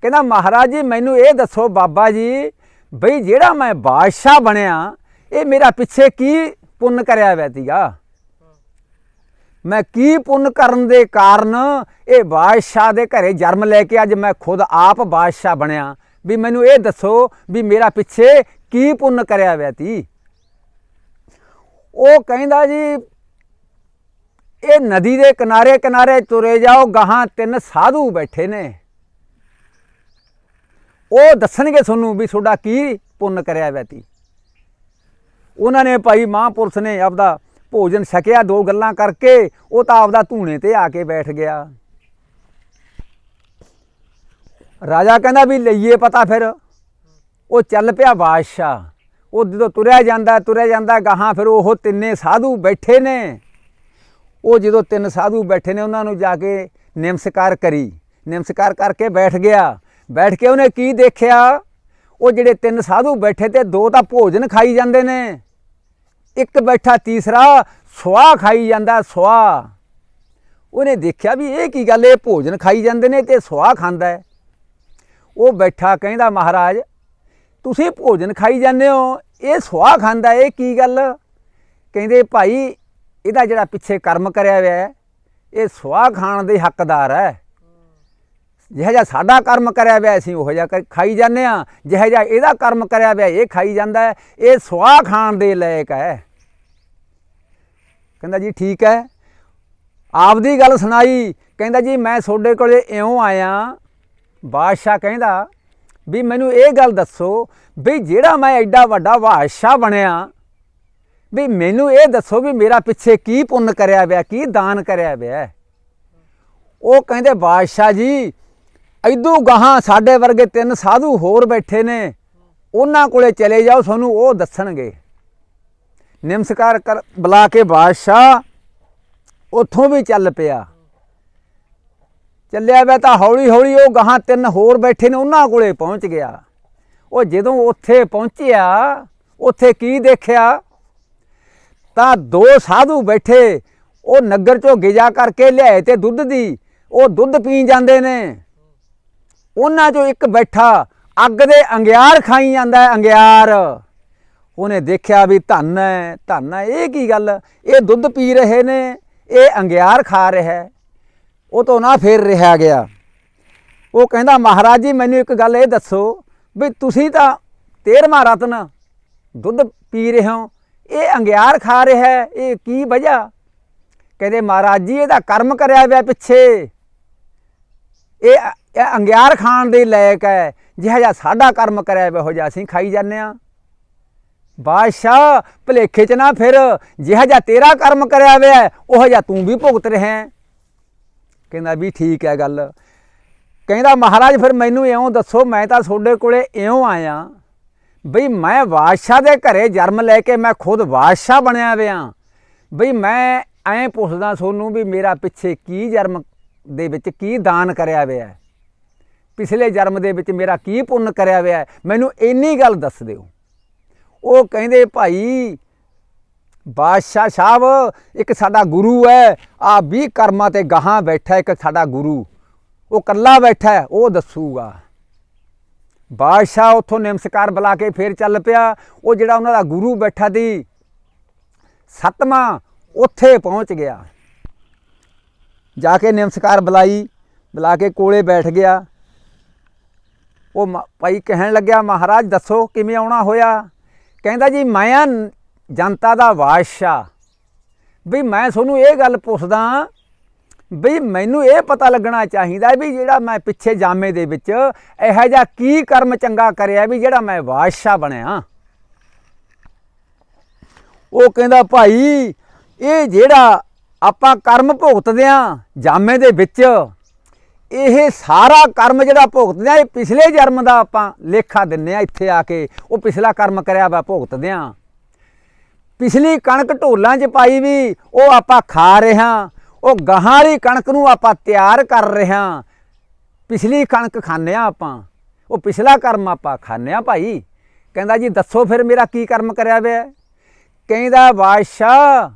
S1: ਕਹਿੰਦਾ, ਮਹਾਰਾਜ ਜੀ, ਮੈਨੂੰ ਇਹ ਦੱਸੋ ਬਾਬਾ ਜੀ ਬਈ ਜਿਹੜਾ ਮੈਂ ਬਾਦਸ਼ਾਹ ਬਣਿਆ, ਇਹ ਮੇਰਾ ਪਿੱਛੇ ਕੀ ਪੁੰਨ ਕਰਿਆ ਹੋਇਆ ਸੀਗਾ? ਮੈਂ ਕੀ ਪੁੰਨ ਕਰਨ ਦੇ ਕਾਰਨ ਇਹ ਬਾਦਸ਼ਾਹ ਦੇ ਘਰੇ ਜਨਮ ਲੈ ਕੇ ਅੱਜ ਮੈਂ ਖੁਦ ਆਪ ਬਾਦਸ਼ਾਹ ਬਣਿਆ? ਵੀ ਮੈਨੂੰ ਇਹ ਦੱਸੋ ਵੀ ਮੇਰਾ ਪਿੱਛੇ ਕੀ ਪੁੰਨ ਕਰਿਆ ਹੋਇਆ ਸੀ? ਉਹ ਕਹਿੰਦਾ ਜੀ, ਇਹ ਨਦੀ ਦੇ ਕਿਨਾਰੇ ਕਿਨਾਰੇ ਤੁਰੇ ਜਾਓ, ਗਾਹਾਂ ਤਿੰਨ ਸਾਧੂ ਬੈਠੇ ਨੇ। ਉਹ ਦੱਸਣਗੇ ਤੁਹਾਨੂੰ ਵੀ ਤੁਹਾਡਾ ਕੀ ਪੁੰਨ ਕਰਿਆ ਵੈਤੀ ਉਹਨਾਂ ਨੇ ਭਾਈ ਮਹਾਂਪੁਰਸ਼ ਨੇ ਆਪਦਾ ਭੋਜਨ ਛਕਿਆ, ਦੋ ਗੱਲਾਂ ਕਰਕੇ ਉਹ ਤਾਂ ਆਪਦਾ ਧੂਣੇ ਤੇ ਆ ਕੇ ਬੈਠ ਗਿਆ। ਰਾਜਾ ਕਹਿੰਦਾ ਵੀ ਲਈਏ ਪਤਾ ਫਿਰ, ਉਹ ਚੱਲ ਪਿਆ ਬਾਦਸ਼ਾਹ। ਉਹ ਜਦੋਂ ਤੁਰਿਆ ਜਾਂਦਾ ਤੁਰਿਆ ਜਾਂਦਾ, ਗਾਹਾਂ ਫਿਰ ਉਹ ਤਿੰਨੇ ਸਾਧੂ ਬੈਠੇ ਨੇ। ਉਹ ਜਦੋਂ ਤਿੰਨ ਸਾਧੂ ਬੈਠੇ ਨੇ, ਉਹਨਾਂ ਨੂੰ ਜਾ ਕੇ ਨਿਮਸਕਾਰ ਕਰੀ। ਨਿਮਸਕਾਰ ਕਰਕੇ ਬੈਠ ਗਿਆ। ਬੈਠ ਕੇ ਉਹਨੇ ਕੀ ਦੇਖਿਆ? ਉਹ ਜਿਹੜੇ ਤਿੰਨ ਸਾਧੂ ਬੈਠੇ ਤੇ ਦੋ ਤਾਂ ਭੋਜਨ ਖਾਈ ਜਾਂਦੇ ਨੇ। ਇੱਕ ਬੈਠਾ, ਤੀਸਰਾ ਸਵਾਹ ਖਾਈ ਜਾਂਦਾ ਸਵਾਹ ਉਹਨੇ ਦੇਖਿਆ ਵੀ ਇਹ ਕੀ ਗੱਲ, ਇਹ ਭੋਜਨ ਖਾਈ ਜਾਂਦੇ ਨੇ ਤੇ ਸਵਾਹ ਖਾਂਦਾ ਉਹ ਬੈਠਾ ਕਹਿੰਦਾ, ਮਹਾਰਾਜ ਤੁਸੀਂ ਭੋਜਨ ਖਾਈ ਜਾਂਦੇ ਹੋ, ਇਹ ਸੁਆਹ ਖਾਂਦਾ ਇਹ ਕੀ ਗੱਲ? ਕਹਿੰਦੇ ਭਾਈ, ਇਹਦਾ ਜਿਹੜਾ ਪਿੱਛੇ ਕਰਮ ਕਰਿਆ ਹੋਇਆ ਹੈ, ਇਹ ਸੁਆਹ ਖਾਣ ਦੇ ਹੱਕਦਾਰ ਹੈ। ਜਿਹੋ ਜਿਹਾ ਸਾਡਾ ਕਰਮ ਕਰਿਆ ਹੋਇਆ ਅਸੀਂ ਉਹ ਜਿਹਾ ਕਰ- ਖਾਈ ਜਾਂਦੇ ਆ ਜਿਹੋ ਜਿਹਾ ਇਹਦਾ ਕਰਮ ਕਰਿਆ ਹੋਇਆ ਇਹ ਖਾਈ ਜਾਂਦਾ ਹੈ, ਇਹ ਸੁਆਹ ਖਾਣ ਦੇ ਲਾਇਕ ਹੈ। ਕਹਿੰਦਾ ਜੀ ਠੀਕ ਹੈ। ਆਪਦੀ ਗੱਲ ਸੁਣਾਈ। ਕਹਿੰਦਾ ਜੀ ਮੈਂ ਤੁਹਾਡੇ ਕੋਲੇ ਇਉਂ ਆਇਆ, ਬਾਦਸ਼ਾਹ ਕਹਿੰਦਾ ਵੀ ਮੈਨੂੰ ਇਹ ਗੱਲ ਦੱਸੋ ਵੀ ਜਿਹੜਾ ਮੈਂ ਐਡਾ ਵੱਡਾ ਬਾਦਸ਼ਾਹ ਬਣਿਆ, ਵੀ ਮੈਨੂੰ ਇਹ ਦੱਸੋ ਵੀ ਮੇਰਾ ਪਿੱਛੇ ਕੀ ਪੁੰਨ ਕਰਿਆ ਹੋਇਆ ਕੀ ਦਾਨ ਕਰਿਆ ਹੋਇਆ ਉਹ ਕਹਿੰਦੇ ਬਾਦਸ਼ਾਹ ਜੀ ਐਦੂ ਗਾਹਾਂ ਸਾਡੇ ਵਰਗੇ ਤਿੰਨ ਸਾਧੂ ਹੋਰ ਬੈਠੇ ਨੇ, ਉਹਨਾਂ ਕੋਲੇ ਚਲੇ ਜਾਓ, ਤੁਹਾਨੂੰ ਉਹ ਦੱਸਣਗੇ। ਨਿਮਸਕਾਰ ਕਰ, ਬੁਲਾ ਕੇ ਬਾਦਸ਼ਾਹ ਉੱਥੋਂ ਵੀ ਚੱਲ ਪਿਆ। ਚੱਲਿਆ ਵੇ ਤਾਂ ਹੌਲੀ ਹੌਲੀ ਉਹ ਗਾਹਾਂ ਤਿੰਨ ਹੋਰ ਬੈਠੇ ਨੇ, ਉਹਨਾਂ ਕੋਲੇ ਪਹੁੰਚ ਗਿਆ। ਉਹ ਜਦੋਂ ਉੱਥੇ ਪਹੁੰਚਿਆ, ਉੱਥੇ ਕੀ ਦੇਖਿਆ? ਤਾਂ ਦੋ ਸਾਧੂ ਬੈਠੇ, ਉਹ ਨਗਰ ਚੋਂ ਗਿਜਾ ਕਰਕੇ ਲਿਆਏ ਤੇ ਦੁੱਧ ਦੀ, ਉਹ ਦੁੱਧ ਪੀ ਜਾਂਦੇ ਨੇ। ਉਹਨਾਂ ਚੋਂ ਇੱਕ ਬੈਠਾ, ਅੱਗ ਦੇ ਅੰਗਿਆਰ ਖਾਈ ਜਾਂਦਾ ਹੈ, ਅੰਗਿਆਰ। ਉਹਨੇ ਦੇਖਿਆ ਵੀ ਧੰਨ ਹੈ ਧੰਨ ਹੈ, ਇਹ ਕੀ ਗੱਲ? ਇਹ ਦੁੱਧ ਪੀ ਰਹੇ ਨੇ, ਇਹ ਅੰਗਿਆਰ ਖਾ ਰਿਹਾ ਹੈ। ਉਹ ਤੋਂ ਨਾ ਫੇਰ ਰਿਹਾ ਗਿਆ। ਉਹ ਕਹਿੰਦਾ, ਮਹਾਰਾਜ ਜੀ, ਮੈਨੂੰ ਇੱਕ ਗੱਲ ਇਹ ਦੱਸੋ ਵੀ ਤੁਸੀਂ ਤਾਂ ਤੇਰਵਾਂ ਰਤਨ ਦੁੱਧ ਪੀ ਰਹੇ ਹੋ। ਇਹ ਅੰਗਿਆਰ ਖਾ ਰਿਹਾ ਹੈ। ਇਹ ਕੀ ਵਜ੍ਹਾ? ਕਹਿੰਦੇ, ਮਹਾਰਾਜ ਜੀ, ਇਹਦਾ ਕਰਮ ਕਰਿਆ ਹੋਇਆ ਪਿੱਛੇ। ਇਹ ਅੰਗਿਆਰ ਖਾਣ ਦੇ ਲਾਇਕ ਹੈ। ਜਿਹਾ ਜਿਹਾ ਸਾਡਾ ਕਰਮ ਕਰਿਆ ਹੋਇਆ ਹੋ ਜਾ ਅਸੀਂ ਖਾਈ ਜਾਂਦੇ ਆ ਬਾਦਸ਼ਾਹ, ਭਲੇਖੇ ਚ ਨਾ ਫਿਰ। ਜਿਹਾ ਜਿਹਾ ਤੇਰਾ ਕਰਮ ਕਰਿਆ ਹੋਇਆ, ਉਹ ਜਿਹਾ ਤੂੰ ਵੀ ਭੁਗਤ ਰਿਹਾ ਹੈ। ਕਹਿੰਦਾ ਵੀ ਠੀਕ ਹੈ ਗੱਲ। ਕਹਿੰਦਾ, ਮਹਾਰਾਜ, ਫਿਰ ਮੈਨੂੰ ਇਉਂ ਦੱਸੋ, ਮੈਂ ਤਾਂ ਤੁਹਾਡੇ ਕੋਲੇ ਇਉਂ ਆਇਆ। ਬਈ, ਮੈਂ ਬਾਦਸ਼ਾਹ ਦੇ ਘਰੇ ਜਨਮ ਲੈ ਕੇ ਮੈਂ ਖੁਦ ਬਾਦਸ਼ਾਹ ਬਣਿਆ ਵਿਆਂ ਬਈ, ਮੈਂ ਐਂ ਪੁੱਛਦਾ ਤੁਹਾਨੂੰ ਵੀ ਮੇਰਾ ਪਿੱਛੇ ਕੀ ਜਨਮ ਦੇ ਵਿੱਚ ਕੀ ਦਾਨ ਕਰਿਆ ਹੋਇਆ ਪਿਛਲੇ ਜਨਮ ਦੇ ਵਿੱਚ ਮੇਰਾ ਕੀ ਪੁੰਨ ਕਰਿਆ ਹੋਇਆ ਮੈਨੂੰ ਇੰਨੀ ਗੱਲ ਦੱਸ ਦਿਓ। ਉਹ ਕਹਿੰਦੇ, ਭਾਈ ਬਾਦਸ਼ਾਹ ਸਾਹਿਬ, ਇੱਕ ਸਾਡਾ ਗੁਰੂ ਹੈ। ਆ 20 ਕਰਮਾਂ ਤੇ ਗਾਹਾਂ ਬੈਠਾ ਇੱਕ ਸਾਡਾ ਗੁਰੂ। ਉਹ ਕੱਲਾ ਬੈਠਾ ਉਹ ਦੱਸੂਗਾ। ਬਾਦਸ਼ਾਹ ਉੱਥੋਂ ਨਿਮਸਕਾਰ ਬੁਲਾ ਕੇ ਫੇਰ ਚੱਲ ਪਿਆ। ਉਹ ਜਿਹੜਾ ਉਹਨਾਂ ਦਾ ਗੁਰੂ ਬੈਠਾ ਸੀ, ਸਤਵਾਂ, ਉੱਥੇ ਪਹੁੰਚ ਗਿਆ। ਜਾ ਕੇ ਨਿਮਸਕਾਰ ਬੁਲਾਈ, ਬੁਲਾ ਕੇ ਕੋਲੇ ਬੈਠ ਗਿਆ। ਉਹ ਮ- ਭਾਈ ਕਹਿਣ ਲੱਗਿਆ, ਮਹਾਰਾਜ, ਦੱਸੋ ਕਿਵੇਂ ਆਉਣਾ ਹੋਇਆ? ਕਹਿੰਦਾ, ਜੀ, ਮੈਂ ਜਨਤਾ ਦਾ ਬਾਦਸ਼ਾਹ ਵੀ ਮੈਂ ਤੁਹਾਨੂੰ ਇਹ ਗੱਲ ਪੁੱਛਦਾ ਵੀ ਮੈਨੂੰ ਇਹ ਪਤਾ ਲੱਗਣਾ ਚਾਹੀਦਾ ਵੀ ਜਿਹੜਾ ਮੈਂ ਪਿੱਛੇ ਜਾਮੇ ਦੇ ਵਿੱਚ ਇਹੋ ਜਿਹਾ ਕੀ ਕਰਮ ਚੰਗਾ ਕਰਿਆ ਵੀ ਜਿਹੜਾ ਮੈਂ ਬਾਦਸ਼ਾਹ ਬਣਿਆ। ਉਹ ਕਹਿੰਦਾ, ਭਾਈ, ਇਹ ਜਿਹੜਾ ਆਪਾਂ ਕਰਮ ਭੁਗਤਦੇ ਆ ਜਾਮੇ ਦੇ ਵਿੱਚ, ਇਹ ਸਾਰਾ ਕਰਮ ਜਿਹੜਾ ਭੁਗਤਦੇ ਆ ਇਹ ਪਿਛਲੇ ਜਨਮ ਦਾ ਆਪਾਂ ਲੇਖਾ ਦਿੰਨੇ ਆ ਇੱਥੇ ਆ ਕੇ, ਉਹ ਪਿਛਲਾ ਕਰਮ ਕਰਿਆ ਵਾ ਭੁਗਤਦੇ ਆ ਪਿਛਲੀ ਕਣਕ ਢੋਲਾਂ 'ਚ ਪਾਈ ਵੀ ਉਹ ਆਪਾਂ ਖਾ ਰਹੇ। ਹਾਂ ਉਹ ਗਾਹਾਂ ਵਾਲੀ ਕਣਕ ਨੂੰ ਆਪਾਂ ਤਿਆਰ ਕਰ ਰਹੇ। ਹਾਂ ਪਿਛਲੀ ਕਣਕ ਖਾਂਦੇ ਆ ਆਪਾਂ। ਉਹ ਪਿਛਲਾ ਕਰਮ ਆਪਾਂ ਖਾਂਦੇ ਆ ਭਾਈ। ਕਹਿੰਦਾ ਜੀ, ਦੱਸੋ ਫਿਰ ਮੇਰਾ ਕੀ ਕਰਮ ਕਰਿਆ ਵੇ ਕਹਿੰਦਾ, ਬਾਦਸ਼ਾਹ,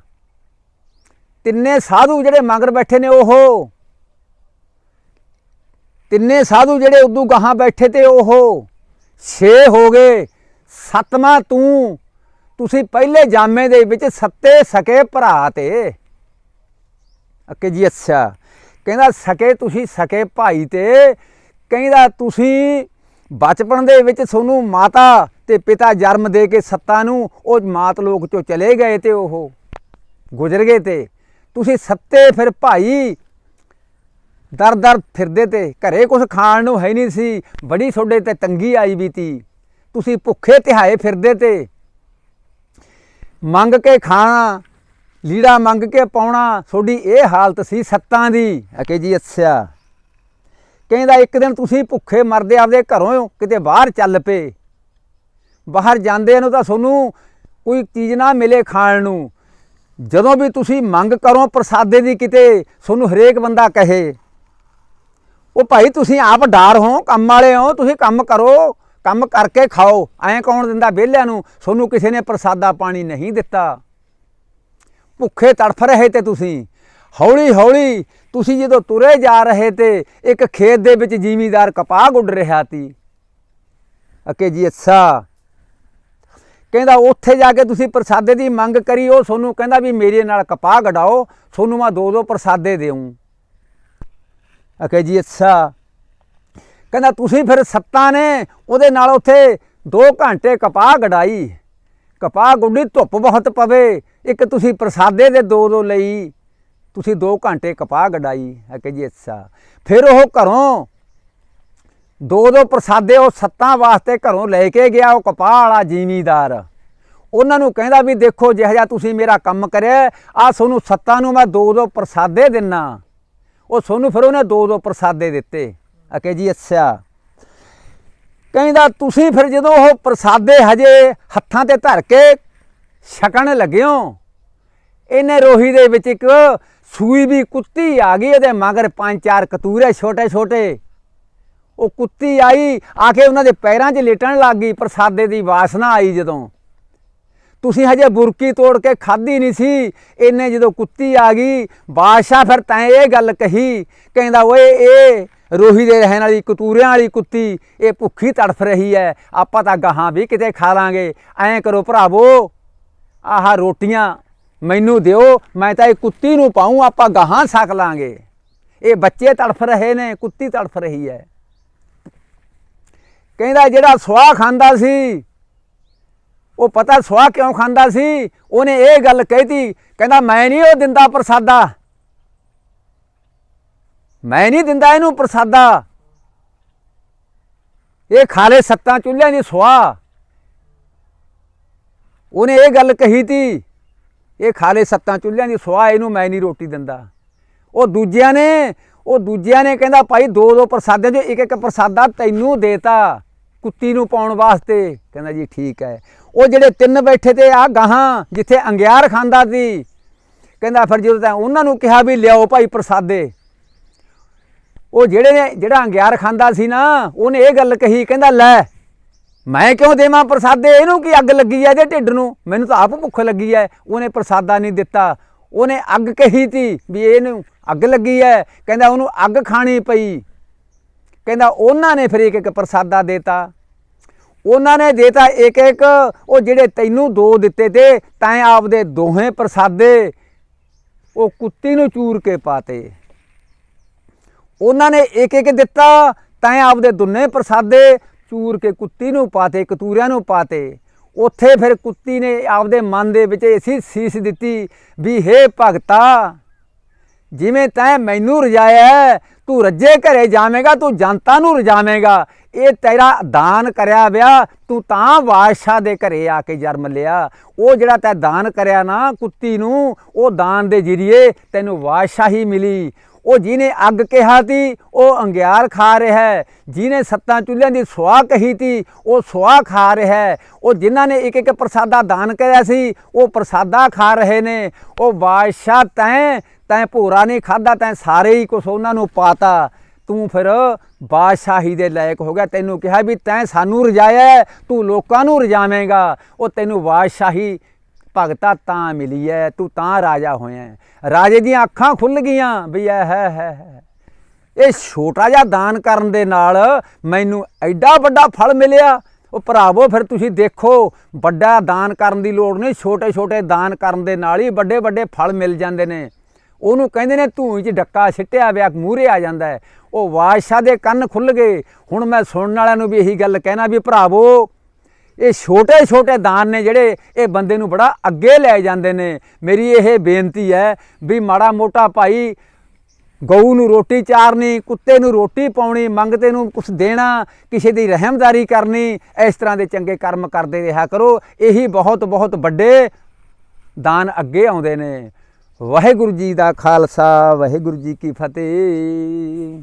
S1: ਤਿੰਨੇ ਸਾਧੂ ਜਿਹੜੇ ਮਗਰ ਬੈਠੇ ਨੇ ਉਹ। ਤਿੰਨੇ ਸਾਧੂ ਜਿਹੜੇ ਉਦੋਂ ਗਾਹਾਂ ਬੈਠੇ ਤੇ ਉਹ। 6 ਹੋ ਗਏ। ਸੱਤਵਾਂ ਤੂੰ ਤੁਸੀਂ ਪਹਿਲੇ ਜਾਮੇ ਦੇ ਵਿੱਚ ਸੱਤੇ ਸਕੇ ਭਰਾ ਤੇ। ਅੱਕੇ ਜੀ, ਅੱਛਾ। ਕਹਿੰਦਾ, ਸਕੇ ਤੁਸੀਂ ਸਕੇ ਭਾਈ ਤੇ। ਕਹਿੰਦਾ, ਤੁਸੀਂ ਬਚਪਨ ਦੇ ਵਿੱਚ ਤੁਹਾਨੂੰ ਮਾਤਾ ਤੇ ਪਿਤਾ ਜਨਮ ਦੇ ਕੇ ਸੱਤਾ ਨੂੰ, ਉਹ ਮਾਤ ਲੋਕ ਚੋਂ ਚਲੇ ਗਏ ਤੇ ਉਹ ਗੁਜ਼ਰ ਗਏ ਤੇ। ਤੁਸੀਂ ਸੱਤੇ ਫਿਰ ਭਾਈ ਦਰ ਦਰ ਫਿਰਦੇ ਤੇ। ਘਰੇ ਕੁਝ ਖਾਣ ਨੂੰ ਹੈ ਨਹੀਂ ਸੀ, ਬੜੀ ਤੁਹਾਡੇ ਤੇ ਤੰਗੀ ਆਈ ਵੀ ਤੀ ਤੁਸੀਂ ਭੁੱਖੇ ਤਿਹਾਏ ਫਿਰਦੇ ਤੇ। ਮੰਗ ਕੇ ਖਾਣਾ, ਲੀੜਾ ਮੰਗ ਕੇ ਪਾਉਣਾ, ਤੁਹਾਡੀ ਇਹ ਹਾਲਤ ਸੀ ਸੱਤਾਂ ਦੀ। ਅਕੇ ਜੀ ਅੱਛਾ। ਕਹਿੰਦਾ, ਇੱਕ ਦਿਨ ਤੁਸੀਂ ਭੁੱਖੇ ਮਰਦੇ ਆਪਦੇ ਘਰੋਂ ਕਿਤੇ ਬਾਹਰ ਚੱਲ ਪਏ। ਬਾਹਰ ਜਾਂਦੇ ਨੂੰ ਤਾਂ ਤੁਹਾਨੂੰ ਕੋਈ ਚੀਜ਼ ਨਾ ਮਿਲੇ ਖਾਣ ਨੂੰ। ਜਦੋਂ ਵੀ ਤੁਸੀਂ ਮੰਗ ਕਰੋ ਪ੍ਰਸਾਦੇ ਦੀ ਕਿਤੇ, ਤੁਹਾਨੂੰ ਹਰੇਕ ਬੰਦਾ ਕਹੇ। ਉਹ ਭਾਈ, ਤੁਸੀਂ ਆਪ ਡਾਰ ਹੋ, ਕੰਮ ਵਾਲੇ ਹੋ, ਤੁਸੀਂ ਕੰਮ ਕਰੋ। ਕੰਮ ਕਰਕੇ ਖਾਓ। ਐਂ ਕੌਣ ਦਿੰਦਾ ਵਿਹਲਿਆਂ ਨੂੰ? ਤੁਹਾਨੂੰ ਕਿਸੇ ਨੇ ਪ੍ਰਸਾਦਾ ਪਾਣੀ ਨਹੀਂ ਦਿੱਤਾ। ਭੁੱਖੇ ਤੜਫ ਰਹੇ ਤੇ ਤੁਸੀਂ। ਹੌਲੀ ਹੌਲੀ ਤੁਸੀਂ ਜਦੋਂ ਤੁਰੇ ਜਾ ਰਹੇ ਤੇ ਇੱਕ ਖੇਤ ਦੇ ਵਿੱਚ ਜ਼ਿਮੀਦਾਰ ਕਪਾਹ ਗੁੱਡ ਰਿਹਾ ਸੀ ਅਕੇ ਜੀ, ਅੱਛਾ। ਕਹਿੰਦਾ, ਉੱਥੇ ਜਾ ਕੇ ਤੁਸੀਂ ਪ੍ਰਸਾਦੇ ਦੀ ਮੰਗ ਕਰੀ ਉਹ ਤੁਹਾਨੂੰ ਕਹਿੰਦਾ ਵੀ ਮੇਰੇ ਨਾਲ ਕਪਾਹ ਗਡਾਓ। ਤੁਹਾਨੂੰ ਮੈਂ ਦੋ ਦੋ ਪ੍ਰਸਾਦੇ ਦੇਉਂ ਅਕੇ ਜੀ, ਅੱਛਾ। ਕਹਿੰਦਾ ਤੁਸੀਂ ਫਿਰ ਸੱਤਾਂ ਨੇ, ਉਹਦੇ ਨਾਲ ਉੱਥੇ 2 ਘੰਟੇ ਕਪਾਹ ਗਡਾਈ। ਕਪਾਹ ਗੁੱਡੀ ਧੁੱਪ ਬਹੁਤ ਪਵੇ, ਇੱਕ ਤੁਸੀਂ ਪ੍ਰਸਾਦੇ ਦੇ ਦੋ ਦੋ ਲਈ, ਤੁਸੀਂ 2 ਘੰਟੇ ਕਪਾਹ ਗਡਾਈ ਕਿ ਜੀ ਅੱਛਾ। ਫਿਰ ਉਹ ਘਰੋਂ ਦੋ ਦੋ ਪ੍ਰਸਾਦੇ ਉਹ ਸੱਤਾਂ ਵਾਸਤੇ ਘਰੋਂ ਲੈ ਕੇ ਗਿਆ, ਉਹ ਕਪਾਹ ਵਾਲਾ ਜ਼ਿਮੀਦਾਰ। ਉਹਨਾਂ ਨੂੰ ਕਹਿੰਦਾ ਵੀ ਦੇਖੋ, ਜਿਹੋ ਜਿਹਾ ਤੁਸੀਂ ਮੇਰਾ ਕੰਮ ਕਰਿਆ ਆ ਤੁਹਾਨੂੰ ਸੱਤਾਂ ਨੂੰ ਮੈਂ ਦੋ ਦੋ ਪ੍ਰਸਾਦੇ ਦਿੰਨਾ। ਉਹ ਤੁਹਾਨੂੰ ਫਿਰ ਉਹਨੇ ਦੋ ਦੋ ਪ੍ਰਸਾਦੇ ਦਿੱਤੇ। ਅਕੇ ਜੀ ਅੱਛਾ। ਕਹਿੰਦਾ ਤੁਸੀਂ ਫਿਰ ਜਦੋਂ ਉਹ ਪ੍ਰਸਾਦੇ ਹਜੇ ਹੱਥਾਂ ਤੇ ਧਰ ਕੇ ਛਕਣ ਲੱਗਿਓ, ਇਹਨੇ ਰੋਹੀ ਦੇ ਵਿੱਚ ਇੱਕ ਸੂਈ ਵੀ ਕੁੱਤੀ ਆ ਗਈ ਇਹਦੇ ਮਗਰ ਪੰਜ ਚਾਰ ਕਤੂਰੇ ਛੋਟੇ ਛੋਟੇ। ਉਹ ਕੁੱਤੀ ਆਈ, ਆ ਕੇ ਉਹਨਾਂ ਦੇ ਪੈਰਾਂ 'ਚ ਲੇਟਣ ਲੱਗ ਗਈ, ਪ੍ਰਸਾਦੇ ਦੀ ਵਾਸਨਾ ਆਈ ਜਦੋਂ। ਤੁਸੀਂ ਹਜੇ ਬੁਰਕੀ ਤੋੜ ਕੇ ਖਾਧੀ ਨਹੀਂ ਸੀ, ਇਹਨੇ ਜਦੋਂ ਕੁੱਤੀ ਆ ਗਈ, ਬਾਦਸ਼ਾਹ ਫਿਰ ਤੈਂ ਇਹ ਗੱਲ ਕਹੀ, ਕਹਿੰਦਾ ਓਏ, ਇਹ ਰੋਹੀ ਦੇ ਰਹਿਣ ਵਾਲੀ, ਕਤੂਰਿਆਂ ਵਾਲੀ ਕੁੱਤੀ, ਇਹ ਭੁੱਖੀ ਤੜਫ ਰਹੀ ਹੈ। ਆਪਾਂ ਤਾਂ ਗਾਹਾਂ ਵੀ ਕਿਤੇ ਖਾ ਲਾਂਗੇ। ਐਂ ਕਰੋ ਭਰਾਵੋ, ਆਹ ਰੋਟੀਆਂ ਮੈਨੂੰ ਦਿਓ, ਮੈਂ ਤਾਂ ਇਹ ਕੁੱਤੀ ਨੂੰ ਪਾਉਂ, ਆਪਾਂ ਗਾਹਾਂ ਛਕ ਲਾਂਗੇ। ਇਹ ਬੱਚੇ ਤੜਫ ਰਹੇ ਨੇ, ਕੁੱਤੀ ਤੜਫ ਰਹੀ ਹੈ। ਕਹਿੰਦਾ ਜਿਹੜਾ ਸੁਆਹ ਖਾਂਦਾ ਸੀ, ਉਹ ਪਤਾ ਸੁਆਹ ਕਿਉਂ ਖਾਂਦਾ ਸੀ? ਉਹਨੇ ਇਹ ਗੱਲ ਕਹਿਤੀ, ਕਹਿੰਦਾ ਮੈਂ ਨਹੀਂ ਉਹ ਦਿੰਦਾ ਪ੍ਰਸਾਦਾ। ਮੈਂ ਨਹੀਂ ਦਿੰਦਾ ਇਹਨੂੰ ਪ੍ਰਸਾਦਾ। ਇਹ ਖਾਲੇ ਸੱਤਾਂ ਚੁੱਲ੍ਹਿਆਂ ਦੀ ਸਵਾਹ ਉਹਨੇ ਇਹ ਗੱਲ ਕਹੀ ਤੀ, ਇਹ ਖਾਲੇ ਸੱਤਾਂ ਚੁੱਲ੍ਹਿਆਂ ਦੀ ਸਵਾਹ ਇਹਨੂੰ ਮੈਂ ਨਹੀਂ ਰੋਟੀ ਦਿੰਦਾ। ਉਹ ਦੂਜਿਆਂ ਨੇ, ਉਹ ਦੂਜਿਆਂ ਨੇ ਕਹਿੰਦਾ, ਭਾਈ ਦੋ ਦੋ ਪ੍ਰਸਾਦਿਆਂ 'ਚੋਂ ਇੱਕ ਇੱਕ ਪ੍ਰਸਾਦਾ ਤੈਨੂੰ ਦੇਤਾ ਕੁੱਤੀ ਨੂੰ ਪਾਉਣ ਵਾਸਤੇ। ਕਹਿੰਦਾ ਜੀ, ਠੀਕ ਹੈ। ਉਹ ਜਿਹੜੇ ਤਿੰਨ ਬੈਠੇ ਤੇ ਆ ਗਾਹਾਂ ਜਿੱਥੇ ਅੰਗਿਆਰ ਖਾਂਦਾ ਸੀ, ਕਹਿੰਦਾ ਫਿਰ ਜਦੋਂ ਤਾਂ ਉਹਨਾਂ ਨੂੰ ਕਿਹਾ ਵੀ ਲਿਆਓ ਭਾਈ ਪ੍ਰਸਾਦੇ ਉਹ ਜਿਹੜੇ ਨੇ, ਜਿਹੜਾ ਅੰਗਿਆਰ ਖਾਂਦਾ ਸੀ ਨਾ, ਉਹਨੇ ਇਹ ਗੱਲ ਕਹੀ, ਕਹਿੰਦਾ, ਲੈ, ਮੈਂ ਕਿਉਂ ਦੇਵਾਂ ਪ੍ਰਸਾਦੇ? ਇਹਨੂੰ ਕੀ ਅੱਗ ਲੱਗੀ ਐ ਇਹਦੇ ਢਿੱਡ ਨੂੰ? ਮੈਨੂੰ ਤਾਂ ਆਪ ਭੁੱਖ ਲੱਗੀ ਐ। ਉਹਨੇ ਪ੍ਰਸਾਦਾ ਨਹੀਂ ਦਿੱਤਾ। ਉਹਨੇ ਅੱਗ ਕਹੀ ਤੀ ਵੀ ਇਹਨੂੰ ਅੱਗ ਲੱਗੀ ਐ। ਕਹਿੰਦਾ, ਉਹਨੂੰ ਅੱਗ ਖਾਣੀ ਪਈ। ਕਹਿੰਦਾ, ਉਹਨਾਂ ਨੇ ਫਿਰ ਇੱਕ ਇੱਕ ਪ੍ਰਸਾਦਾ ਦੇਤਾ। ਉਹਨਾਂ ਨੇ ਦੇਤਾ ਇੱਕ ਇੱਕ ਉਹ ਜਿਹੜੇ ਤੈਨੂੰ ਦੋ ਦਿੱਤੇ ਤੇ ਤੈਂ ਆਪਦੇ ਦੋਹੇ ਪ੍ਰਸਾਦੇ ਉਹ ਕੁੱਤੀ ਨੂੰ ਚੂਰ ਕੇ ਪਾਤੇ। ਉਹਨਾਂ ਨੇ ਇੱਕ ਇੱਕ ਦਿੱਤਾ, ਤੈਂ ਆਪਦੇ ਦੁੰਨੇ ਪ੍ਰਸਾਦੇ ਚੂਰ ਕੇ ਕੁੱਤੀ ਨੂੰ ਪਾਤੇ ਕਤੂਰਿਆਂ ਨੂੰ ਪਾਤੇ। ਉੱਥੇ ਫਿਰ ਕੁੱਤੀ ਨੇ ਆਪਦੇ ਮਨ ਦੇ ਵਿੱਚ ਐਸੀ ਸੀਸ ਦਿੱਤੀ ਵੀ, ਹੇ ਭਗਤਾ, ਜਿਵੇਂ ਤੈਂ ਮੈਨੂੰ ਰਜਾਇਆ ਤੂੰ ਰੱਜੇ ਘਰੇ ਜਾਵੇਂਗਾ, ਤੂੰ ਜਨਤਾ ਨੂੰ ਰਜਾਵੇਂਗਾ। ਇਹ ਤੇਰਾ ਦਾਨ ਕਰਿਆ ਵਿਆ, ਤੂੰ ਤਾਂ ਬਾਦਸ਼ਾਹ ਦੇ ਘਰੇ ਆ ਕੇ ਜਨਮ ਲਿਆ। ਉਹ ਜਿਹੜਾ ਤੈਂ ਦਾਨ ਕਰਿਆ ਨਾ ਕੁੱਤੀ ਨੂੰ, ਉਹ ਦਾਨ ਦੇ ਜਰੀਏ ਤੈਨੂੰ ਬਾਦਸ਼ਾਹੀ ਮਿਲੀ। ਉਹ ਜਿਹਨੇ ਅੱਗ ਕਿਹਾ ਤੀ, ਉਹ ਅੰਗਿਆਰ ਖਾ ਰਿਹਾ ਹੈ। ਜਿਹਨੇ ਸੱਤਾਂ ਚੁੱਲ੍ਹਿਆਂ ਦੀ ਸੁਆਹ ਕਹੀ ਤੀ, ਉਹ ਸੁਆਹ ਖਾ ਰਿਹਾ ਹੈ। ਉਹ ਜਿਨ੍ਹਾਂ ਨੇ ਇੱਕ ਇੱਕ ਪ੍ਰਸਾਦਾ ਦਾਨ ਕਰਿਆ ਸੀ, ਉਹ ਪ੍ਰਸਾਦਾ ਖਾ ਰਹੇ ਨੇ। ਉਹ ਬਾਦਸ਼ਾਹ ਤੈਂ ਤੈਂ ਭੋਰਾ ਨਹੀਂ ਖਾਦਾ ਤੈਂ ਸਾਰੇ ਹੀ ਕੁਛ ਉਹਨਾਂ ਨੂੰ ਪਾਤਾ। ਤੂੰ ਫਿਰ ਬਾਦਸ਼ਾਹੀ ਦੇ ਲਾਇਕ ਹੋ ਗਿਆ। ਤੈਨੂੰ ਕਿਹਾ ਵੀ ਤੈਂ ਸਾਨੂੰ ਰਜਾਇਆ ਤੂੰ ਲੋਕਾਂ ਨੂੰ ਰਜਾਵੇਂਗਾ। ਉਹ ਤੈਨੂੰ ਬਾਦਸ਼ਾਹੀ ਭਗਤਾ ਤਾਂ ਮਿਲੀ ਹੈ ਤੂੰ ਤਾਂ ਰਾਜਾ ਹੋਇਆ ਰਾਜੇ ਦੀਆਂ ਅੱਖਾਂ ਖੁੱਲ ਗਈਆਂ ਵੀ ਐ, ਹੈ ਹੈ ਇਹ ਛੋਟਾ ਜਿਹਾ ਦਾਨ ਕਰਨ ਦੇ ਨਾਲ ਮੈਨੂੰ ਐਡਾ ਵੱਡਾ ਫਲ ਮਿਲਿਆ। ਉਹ ਭਰਾਵੋ, ਫਿਰ ਤੁਸੀਂ ਦੇਖੋ, ਵੱਡਾ ਦਾਨ ਕਰਨ ਦੀ ਲੋੜ ਨਹੀਂ। ਛੋਟੇ ਛੋਟੇ ਦਾਨ ਕਰਨ ਦੇ ਨਾਲ ਹੀ ਵੱਡੇ ਵੱਡੇ ਫਲ ਮਿਲ ਜਾਂਦੇ ਨੇ। ਉਹਨੂੰ ਕਹਿੰਦੇ ਨੇ ਧੂਈ 'ਚ ਡੱਕਾ ਸਿੱਟਿਆ ਵਿਆ, ਮੂਹਰੇ ਆ ਜਾਂਦਾ ਉਹ ਬਾਦਸ਼ਾਹ ਦੇ ਕੰਨ ਖੁੱਲ ਗਏ। ਹੁਣ ਮੈਂ ਸੁਣਨ ਵਾਲਿਆਂ ਨੂੰ ਵੀ ਇਹੀ ਗੱਲ ਕਹਿਣਾ ਵੀ ਭਰਾਵੋ ਇਹ ਛੋਟੇ ਛੋਟੇ ਦਾਨ ਨੇ ਜਿਹੜੇ ਇਹ ਬੰਦੇ ਨੂੰ ਬੜਾ ਅੱਗੇ ਲੈ ਜਾਂਦੇ ਨੇ। ਮੇਰੀ ਇਹ ਬੇਨਤੀ ਹੈ ਵੀ ਮਾੜਾ ਮੋਟਾ ਭਾਈ ਗਊ ਨੂੰ ਰੋਟੀ ਚਾਰਨੀ, ਕੁੱਤੇ ਨੂੰ ਰੋਟੀ ਪਾਉਣੀ, ਮੰਗਤੇ ਨੂੰ ਕੁਝ ਦੇਣਾ, ਕਿਸੇ ਦੀ ਰਹਿਮਦਾਰੀ ਕਰਨੀ, ਇਸ ਤਰ੍ਹਾਂ ਦੇ ਚੰਗੇ ਕਰਮ ਕਰਦੇ ਰਿਹਾ ਕਰੋ। ਇਹੀ ਬਹੁਤ ਬਹੁਤ ਵੱਡੇ ਦਾਨ ਅੱਗੇ ਆਉਂਦੇ ਨੇ। ਵਾਹਿਗੁਰੂ ਜੀ ਦਾ ਖਾਲਸਾ, ਵਾਹਿਗੁਰੂ ਜੀ ਕੀ ਫਤਿਹ।